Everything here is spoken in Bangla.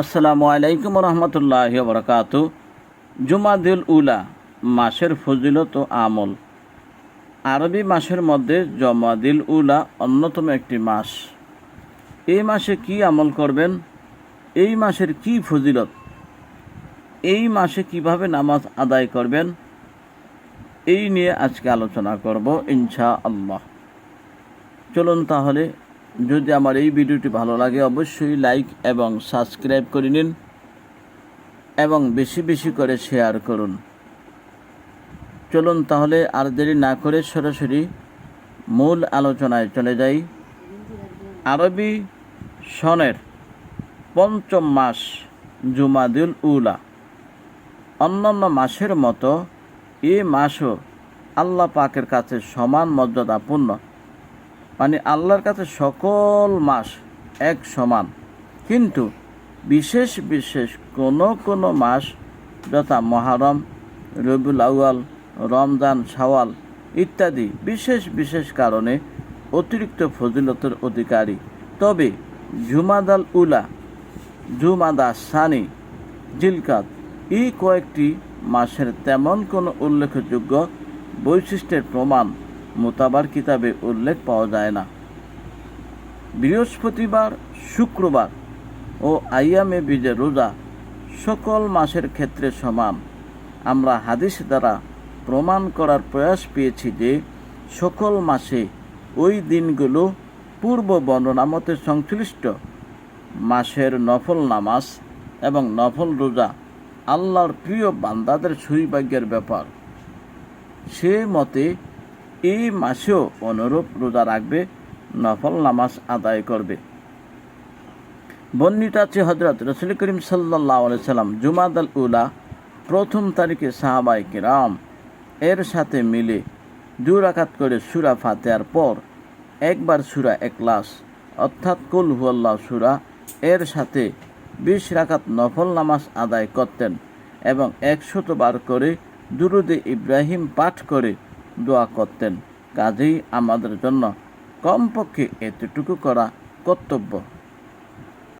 আসসালামু আলাইকুম রহমতুল্লাহ বরকাত জুমাদুল উলা, মাসের ফজিলত ও আমল। আরবি মাসের মধ্যে জমাদিল উলা অন্যতম একটি মাস। এই মাসে কি আমল করবেন? এই মাসের কি ফজিলত? এই মাসে কীভাবে নামাজ আদায় করবেন? এই নিয়ে আজকে আলোচনা করব ইনশা আল্লাহ চলুন তাহলে যদি আমার এই ভিডিওটি ভালো লাগে, অবশ্যই লাইক এবং সাবস্ক্রাইব করে নিন এবং বেশি বেশি করে শেয়ার করুন। চলুন তাহলে আর দেরি না করে সরাসরি মূল আলোচনায় চলে যাই। আরবি সনের পঞ্চম মাস জুমাদুল উলা। অন্যান্য মাসের মতো এ মাসও আল্লাহ পাকের কাছে সমান মর্যাদাপূর্ণ। মানে আল্লাহর কাছে সকল মাস এক সমান। কিন্তু বিশেষ বিশেষ কোনো কোনো মাস যথা মহারম, রবিউল আউয়াল, রমজান, শাওয়াল ইত্যাদি বিশেষ বিশেষ কারণে অতিরিক্ত ফজিলতের অধিকারী। তবে জুমাদাল উলা জুমাদা সানি, জিলকাত এই কয়েকটি মাসের তেমন কোনো উল্লেখযোগ্য বৈশিষ্ট্যের প্রমাণ মোতাবার কিতাবে উল্লেখ পাওয়া যায় না। বৃহস্পতিবার, শুক্রবার ও আইয়ামে বীজের রোজা সকল মাসের ক্ষেত্রে সমান। আমরা হাদিস দ্বারা প্রমাণ করার প্রয়াস পেয়েছি যে সকল মাসে ওই দিনগুলো পূর্ব বর্ণনা মতে সংশ্লিষ্ট। মাসের নফল নামাজ এবং নফল রোজা আল্লাহর প্রিয় বান্দাদের সৌভাগ্যের ব্যাপার। সে মতে এই মাসেও অনুরূপ রোজা রাখবে, নফল নামাজ আদায় করবে। বর্ণিত আছে হজরত রসুল করিম সাল্লাহ সাল্লাম, জুমাদ আল উলা, প্রথম তারিখে সাহাবাই কিরাম এর সাথে মিলে দু রাকাত করে সুরা ফাতেয়ার পর একবার সুরা একলাস অর্থাৎ কুল হুয়াল্লাহ সুরা, এর সাথে বিশ রাকাত নফল নামাজ আদায় করতেন এবং একশতবার করে দুরুদে ইব্রাহিম পাঠ করে দোয়া করতেন কাজেই আমাদের জন্য কমপক্ষে এতটুকু করা কর্তব্য